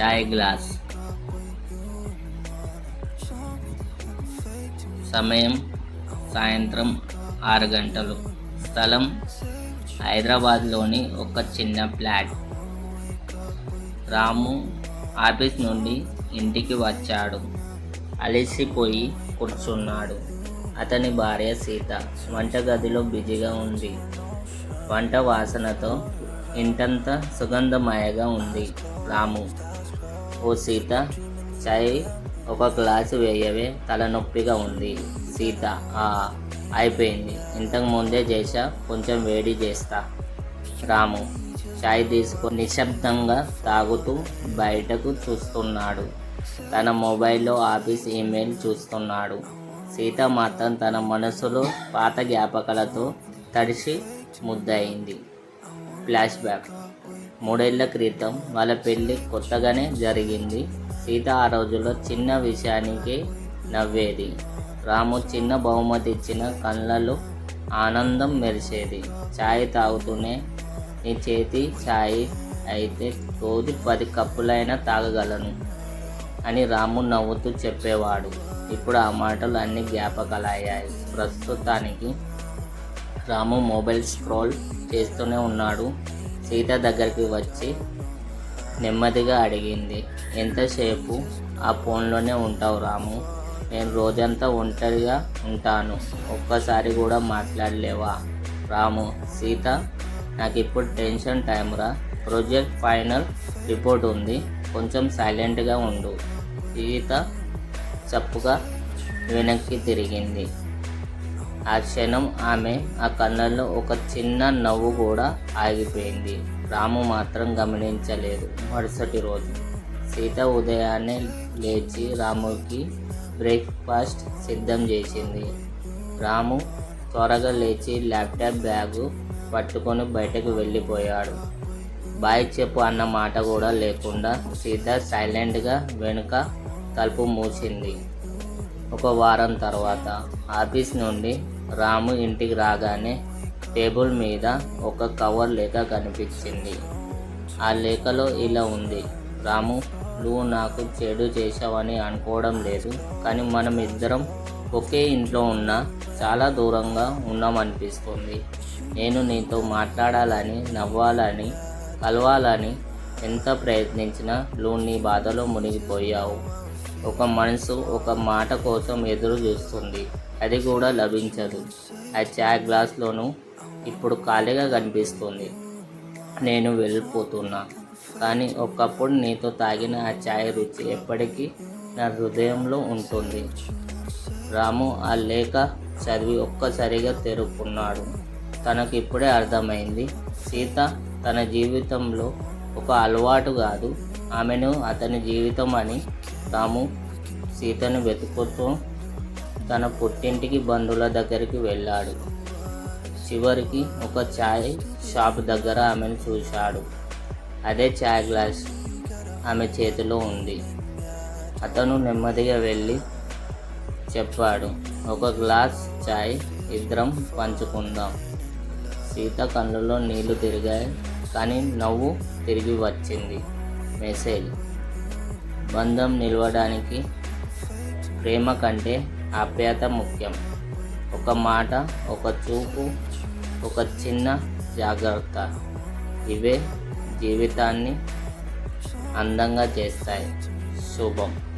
చాయ్ glass సమయం సాయంత్రం ఆరు గంటలు. స్థలం హైదరాబాద్లోని ఒక చిన్న ఫ్లాట్. రాము ఆఫీస్ నుండి ఇంటికి వచ్చాడు. అలసిపోయి కూర్చున్నాడు. అతని భార్య సీత వంటగదిలో బిజీగా ఉంది. వంట వాసనతో ఇంటంతా సుగంధమయగా ఉంది రాము. ఓ సీత చాయ్ ఒక గ్లాసు వేయవే తలనొప్పిగా ఉంది. సీత ఆ అయిపోయింది. ఇంతకు ముందే చేసా కొంచెం వేడి చేస్తా. రాము చాయ్ తీసుకొని నిశ్శబ్దంగా తాగుతూ బయటకు చూస్తున్నాడు. తన మొబైల్లో ఆఫీస్ ఈమెయిల్ చూస్తున్నాడు. సీత మాత్రం తన మనసులో పాత జ్ఞాపకాలతో తడిసి ముద్దయింది. ఫ్లాష్ బ్యాక్ మూడేళ్ళ క్రితం వాళ్ళ పెళ్ళి కొత్తగానే జరిగింది. సీత ఆ రోజుల్లో చిన్న విషయానికి నవ్వేది. రాము చిన్న బహుమతి ఇచ్చిన కళ్ళలో ఆనందం మెరిసేది. ఛాయ్ తాగుతూనే నీ చేతి ఛాయ్ అయితే రోజు పది కప్పులైనా తాగగలను అని రాము నవ్వుతూ చెప్పేవాడు. ఇప్పుడు ఆ మాటలు అన్ని జ్ఞాపకాలయ్యాయి. ప్రస్తుతానికి రాము మొబైల్ స్క్రోల్ చేస్తూనే ఉన్నాడు. సీత దగ్గరికి వచ్చి నెమ్మదిగా అడిగింది ఎంతసేపు ఆ ఫోన్లోనే ఉంటావు రాము? నేను రోజంతా ఒంటరిగా ఉంటాను. ఒక్కసారి కూడా మాట్లాడలేవా? రాము సీత నాకు ఇప్పుడు టెన్షన్ టైం రా. ఫైనల్ రిపోర్ట్ ఉంది. కొంచెం సైలెంట్గా ఉండు. సీత చప్పుగా వెనక్కి తిరిగింది. ఆ క్షణం ఆమె ఆ కన్నుల్లో ఒక చిన్న నవ్వు కూడా ఆగిపోయింది. రాము మాత్రం గమనించలేదు. మరుసటి రోజు సీత ఉదయాన్నే లేచి రాముకి బ్రేక్ఫాస్ట్ సిద్ధం చేసింది. రాము త్వరగా లేచి ల్యాప్టాప్ బ్యాగు పట్టుకొని బయటకు వెళ్ళిపోయాడు. బాయ్ చెప్పు అన్న మాట కూడా లేకుండా సీత సైలెంట్గా వెనుక తలుపు మూసింది. ఒక వారం తర్వాత ఆఫీస్ నుండి రాము ఇంటికి రాగానే టేబుల్ మీద ఒక కవర్ లేఖ కనిపించింది. ఆ లేఖలో ఇలా ఉంది రాము నువ్వు నాకు చెడు చేశావని అనుకోవడం లేదు కానీ మనం ఇద్దరం ఒకే ఇంట్లో ఉన్నా చాలా దూరంగా ఉన్నామనిపిస్తుంది. నేను నీతో మాట్లాడాలని నవ్వాలని కలవాలని ఎంత ప్రయత్నించినా నువ్వు నీ బాధలో మునిగిపోయావు. ఒక మనసు ఒక మాట కోసం ఎదురు చూస్తుంది. అది కూడా లభించదు. ఆ చాయ్ గ్లాస్లోనూ ఇప్పుడు ఖాళీగా కనిపిస్తుంది. నేను వెళ్ళిపోతున్నా. కానీ ఒకప్పుడు నీతో తాగిన ఆ చాయ్ రుచి ఎప్పటికీ నా హృదయంలో ఉంటుంది. రాము ఆ లేఖ చదివి ఒక్కసారిగా తెరుక్కున్నాడు. తనకు ఇప్పుడే అర్థమైంది. సీత తన జీవితంలో ఒక అలవాటు కాదు ఆమెను అతని జీవితం అని తాము సీతను వెతుకుతూ తన పుట్టింటికి బంధువుల దగ్గరికి వెళ్ళాడు. చివరికి ఒక ఛాయ్ షాప్ దగ్గర ఆమెను చూశాడు. అదే ఛాయ్ గ్లాస్ ఆమె చేతిలో ఉంది. అతను నెమ్మదిగా వెళ్ళి చెప్పాడు ఒక గ్లాస్ ఛాయ్ ఇద్దరం పంచుకుందాం. సీత కళ్ళలో నీళ్ళు తిరిగాయి కానీ నవ్వు తిరిగి వచ్చింది. మెసేజ్. బంధం నిలవడానికి ప్రేమ కంటే ఆప్యాయత ముఖ్యం. ఒక మాట ఒక చూపు ఒక చిన్న జాగ్రత్త. ఇవే జీవితాన్ని అందంగా చేస్తాయి. శుభం.